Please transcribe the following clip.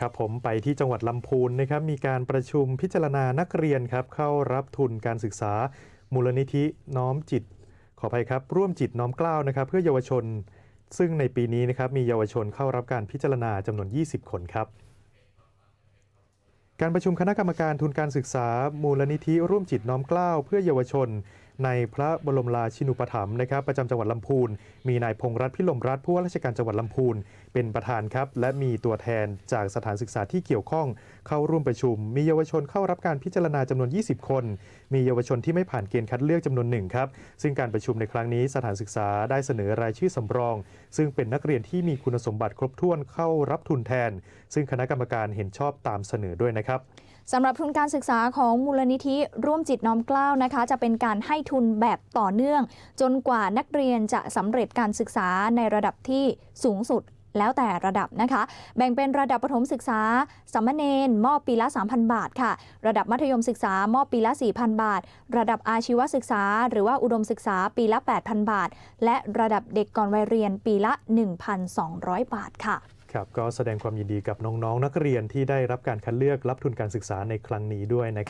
ครับผมไปที่จังหวัดลำพูนนะครับมีการประชุมพิจารณานักเรียนครับเข้ารับทุนการศึกษามูลนิธิน้อมจิต ขออภัยครับ ร่วมจิตน้อมเกล้าวนะครับ เพื่อเยาวชน ซึ่งในปีนี้นะครับมีเยาวชนเข้ารับการพิจารณาจำนวน 20 คนครับ การประชุมคณะกรรมการทุนการศึกษา มูลนิธิร่วมจิตน้อมเกล้าวเพื่อเยาวชน ในพระบรมราชินูปถัมภ์นะครับประจำจังหวัดลำพูน มีนายพงษ์รัตน์พิลมรัตน์ผู้ว่าราชการจังหวัดลำพูน เป็นประธานครับ และมีตัวแทนจากสถานศึกษาที่เกี่ยวข้อง เข้าร่วมประชุม มีเยาวชนเข้ารับการพิจารณาจำนวน 20 คน มีเยาวชนที่ไม่ผ่านเกณฑ์คัดเลือกจำนวนหนึ่งครับซึ่งการประชุมในครั้งนี้สถานศึกษาได้เสนอรายชื่อสำรอง ซึ่งเป็นนักเรียนที่มีคุณสมบัติครบถ้วนเข้ารับทุนแทน ซึ่งคณะกรรมการเห็นชอบตามเสนอด้วยนะครับสำหรับทุนการศึกษาของมูลนิธิร่วมจิตน้อมเกล้าวนะคะ จะเป็นการให้ทุนแบบต่อเนื่อง จนกว่านักเรียนจะสำเร็จการศึกษาในระดับที่สูงสุดแล้วแต่ระดับนะคะ แบ่งเป็นระดับประถมศึกษาสามเณรมอบปีละ 3,000 บาทค่ะ ระดับมัธยมศึกษามอบปีละ 4,000 บาท ระดับอาชีวศึกษา หรือว่าอุดมศึกษาปีละ 8,000 บาท และระดับเด็กก่อนวัยเรียนปีละ 1,200 บาทค่ะครับก็แสดงความยินดีกับน้องๆนักเรียนที่ได้รับการคัดเลือกรับทุนการศึกษาในครั้งนี้ด้วยนะครับ